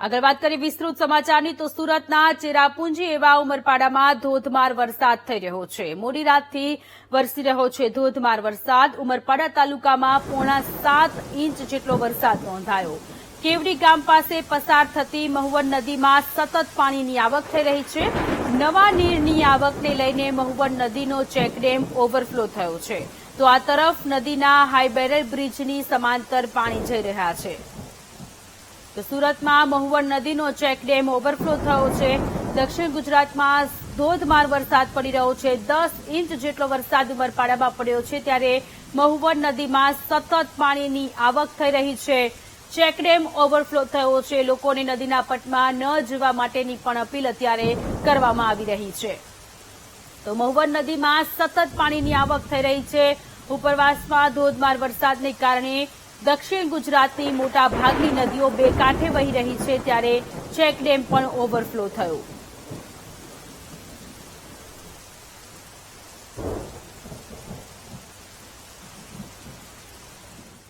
આગળ વાત કરીએ વિસ્તૃત સમાચારની, તો સુરતના ચેરાપુંજી એવા ઉમરપાડામાં ધોધમાર વરસાદ થઈ રહ્યો છે. મોડી રાતથી વરસી રહ્યો છે ધોધમાર વરસાદ. ઉમરપાડા તાલુકામાં પોણા સાત ઇંચ જેટલો વરસાદ નોંધાયો. કેવડી ગામ પાસે પસાર થતી મહુવન નદીમાં સતત પાણીની આવક થઈ રહી છે. નવા નીરની આવકને લઈને મહુવન નદીનો ચેકડેમ ઓવરફ્લો થયો છે. તો આ તરફ નદીના હાઈબેરલ બ્રિજની સમાંતર પાણી જઈ રહ્યા છે. તો સુરતમાં મહુવણ નદીનો ચેકડેમ ઓવરફ્લો થયો છે. દક્ષિણ ગુજરાતમાં ધોધમાર વરસાદ પડી રહ્યો છે. દસ ઇંચ જેટલો વરસાદ ઉમરપાડામાં પડ્યો છે ત્યારે મહુવણ નદીમાં સતત પાણીની આવક થઈ રહી છે. ચેકડેમ ઓવરફ્લો થયો છે. લોકોને નદીના પટમાં ન જવા માટેની પણ અપીલ અત્યારે કરવામાં આવી રહી છે. તો મહુવણ નદીમાં સતત પાણીની આવક થઈ રહી છે. ઉપરવાસમાં ધોધમાર વરસાદને કારણે દક્ષિણ ગુજરાતની મોટા ભાગની નદીઓ બે કાંઠે વહી રહી છે ત્યારે ચેકડેમ પણ ઓવરફ્લો થયો.